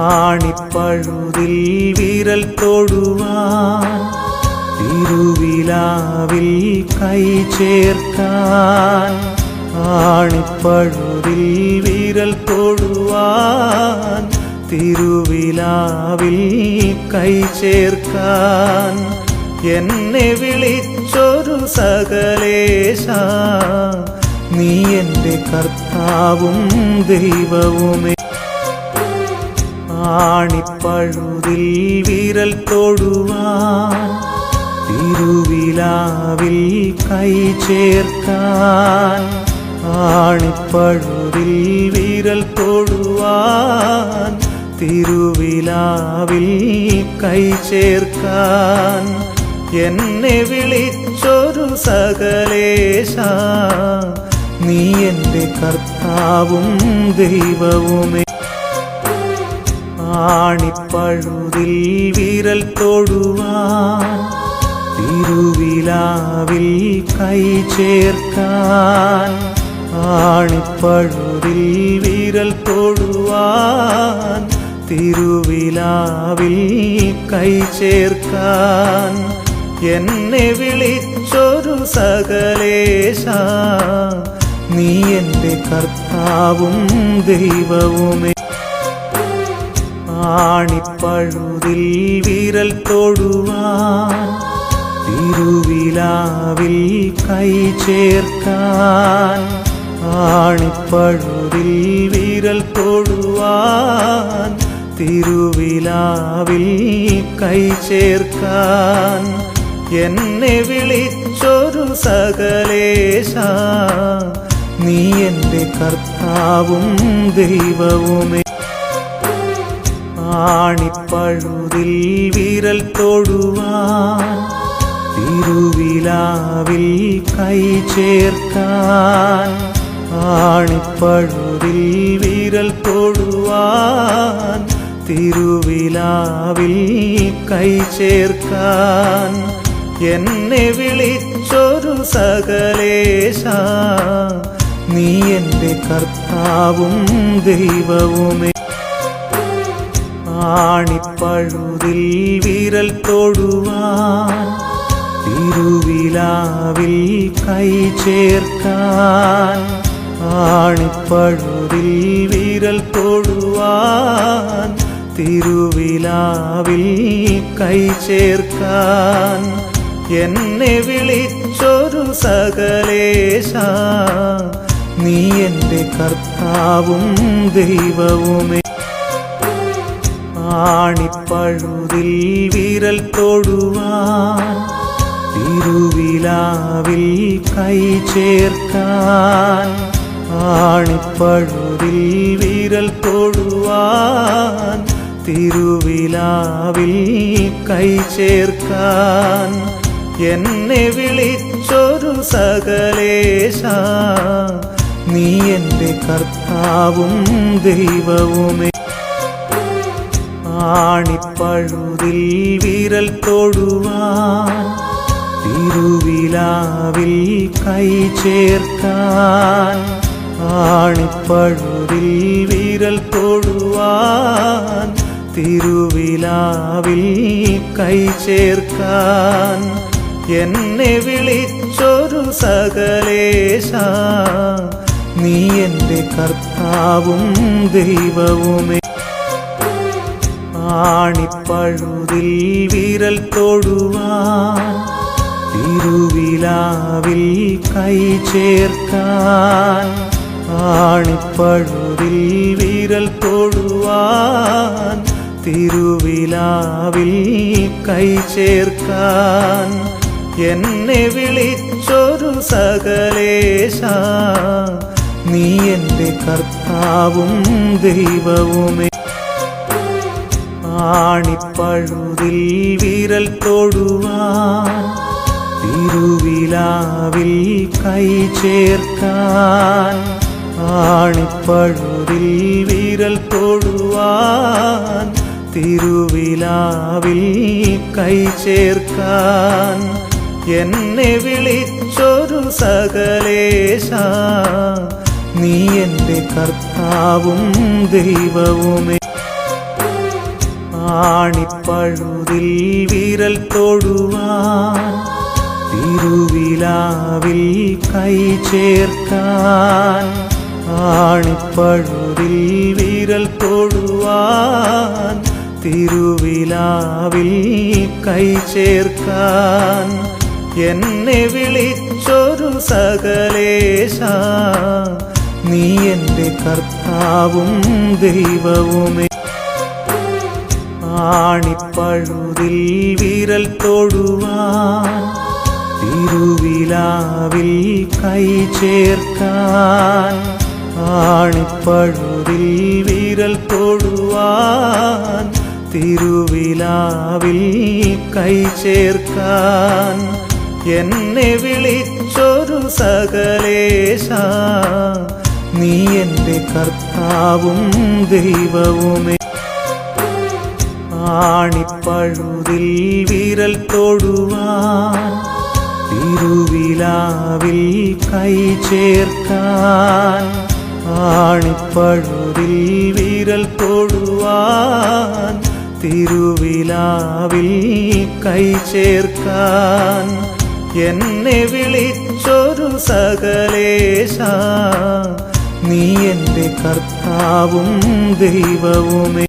ആണിപ്പഴുതിൽ വിരൽ തൊടുവാൻ തിരുവിലാവിൽ കൈ ചേർക്കാൻ ആണിപ്പഴുതിൽ വിരൽ തൊടുവാൻ തിരുവിലാവിൽ കൈ ചേർക്കാൻ എന്നെ വിളിച്ചൊരു സകലേശ നീ എന്റെ കർത്താവും ദൈവവുമേ. ആണിപ്പഴുതിൽ വിരൽ തൊടുവാൻ തിരുവിലാവിൽ കൈ ചേർക്കാൻ ആണിപ്പഴുതിൽ വിരൽ തൊടുവാൻ തിരുവിലാവിൽ കൈ ചേർക്കാൻ എന്നെ വിളിച്ചൊരു സകലേശ നീ എന്റെ കർത്താവും ദൈവവുമേ. ആണിപ്പഴുതിൽ വിരൽ തൊടുവാൻ തിരുവിലാവിൽ കൈ ചേർക്കാൻ ആണിപ്പഴുതിൽ വിരൽ തൊടുവാൻ തിരുവിലാവിൽ കൈ ചേർക്കാൻ എന്നെ വിളിച്ചൊരു സകലേശ നീ എന്റെ കർത്താവും ദൈവവുമേ. ആണിപ്പഴുതിൽ വിരൽ തൊടുവാൻ തിരുവിലാവിൽ കൈ ചേർക്കാൻ ആണിപ്പഴുതിൽ വിരൽ തൊടുവാൻ തിരുവിലാവിൽ കൈ ചേർക്കാൻ എന്നെ വിളിച്ചൊരു സകലേശ നീ എന്റെ കർത്താവും ദൈവവുമേ. ആണിപ്പഴുതിൽ വിരൽ തൊടുവാൻ തിരുവിലാവിൽ കൈ ചേർക്കാൻ ആണിപ്പഴുതിൽ വിരൽ തൊടുവാൻ തിരുവിലാവിൽ കൈ ചേർക്കാൻ എന്നെ വിളിച്ചൊരു സകലേശ നീ എന്റെ കർത്താവും ദൈവവുമേ. ആണിപ്പഴുതിൽ വിരൽ തൊടുവാൻ തിരുവിലാവിൽ കൈ ചേർക്കാൻ ആണിപ്പഴുതിൽ വിരൽ തൊടുവാൻ തിരുവിലാവിൽ കൈ ചേർക്കാൻ എന്നെ വിളിച്ചൊരു സകലേശ നീ എന്റെ കർത്താവും ദൈവവുമേ. ആണിപ്പഴുതിൽ വിരൽ തൊടുവാൻ തിരുവിലാവിൽ കൈ ചേർക്കാൻ ആണിപ്പഴുതിൽ വിരൽ തൊടുവാൻ തിരുവിലാവിൽ കൈ ചേർക്കാൻ എന്നെ വിളിച്ചൊരു സകലേശ നീ എന്റെ കർത്താവും ദൈവവുമേ. ആണിപ്പഴുതിൽ വിരൽ തൊടുവാൻ തിരുവിലാവിൽ കൈ ചേർക്കാൻ ആണിപ്പഴുതിൽ വിരൽ തൊടുവാൻ തിരുവിലാവിൽ കൈ ചേർക്കാൻ എന്നെ വിളിച്ചൊരു സകലേശ നീ എന്റെ കർത്താവും ദൈവവുമേ. ആണിപ്പഴുതിൽ വിരൽ തൊടുവാൻ തിരുവിലാവിൽ കൈ ചേർക്കാൻ ആണിപ്പഴുതിൽ വിരൽ തൊടുവാൻ തിരുവിലാവിൽ കൈ ചേർക്കാൻ എന്നെ വിളിച്ചൊരു സകലേശ. നീ എന്റെ കർത്താവും ദൈവവുമേ. ആണിപ്പഴുതിൽ വിരൽ തൊടുവാൻ തിരുവിലാവിൽ കൈ ചേർക്കാൻ ആണിപ്പഴുതിൽ വിരൽ തൊടുവാൻ തിരുവിലാവിൽ കൈ ചേർക്കാൻ എന്നെ വിളിച്ചൊരു സകലേശ നീ എന്റെ കർത്താവും ദൈവവുമേ. ആണിപ്പഴുതിൽ വിരൽ തൊടുവാൻ തിരുവിലാവിൽ കൈ ചേർക്കാൻ ആണിപ്പഴുതിൽ വിരൽ തൊടുവാൻ തിരുവിലാവിൽ കൈ ചേർക്കാൻ എന്നെ വിളിച്ചൊരു സകലേശ നീ എന്റെ കർത്താവും ദൈവവുമേ. ആണിപ്പഴുതിൽ വിരൽ തൊടുവാൻ തിരുവിലാവിൽ കൈ ചേർക്കാൻ ആണിപ്പഴുതിൽ വിരൽ തൊടുവാൻ തിരുവിലാവിൽ കൈ ചേർക്കാൻ എന്നെ വിളിച്ചൊരു സകലേശ നീ എന്റെ കർത്താവും ദൈവവുമേ. ആണിപ്പഴുതിൽ വിരൽ തൊടുവാൻ തിരുവിലാവിൽ കൈ ചേർക്കാൻ ആണിപ്പഴുതിൽ വിരൽ തൊടുവാൻ തിരുവിലാവിൽ കൈ ചേർക്കാൻ എന്നെ വിളിച്ചൊരു സകലേശ നീ എന്റെ കർത്താവും ദൈവവുമേ.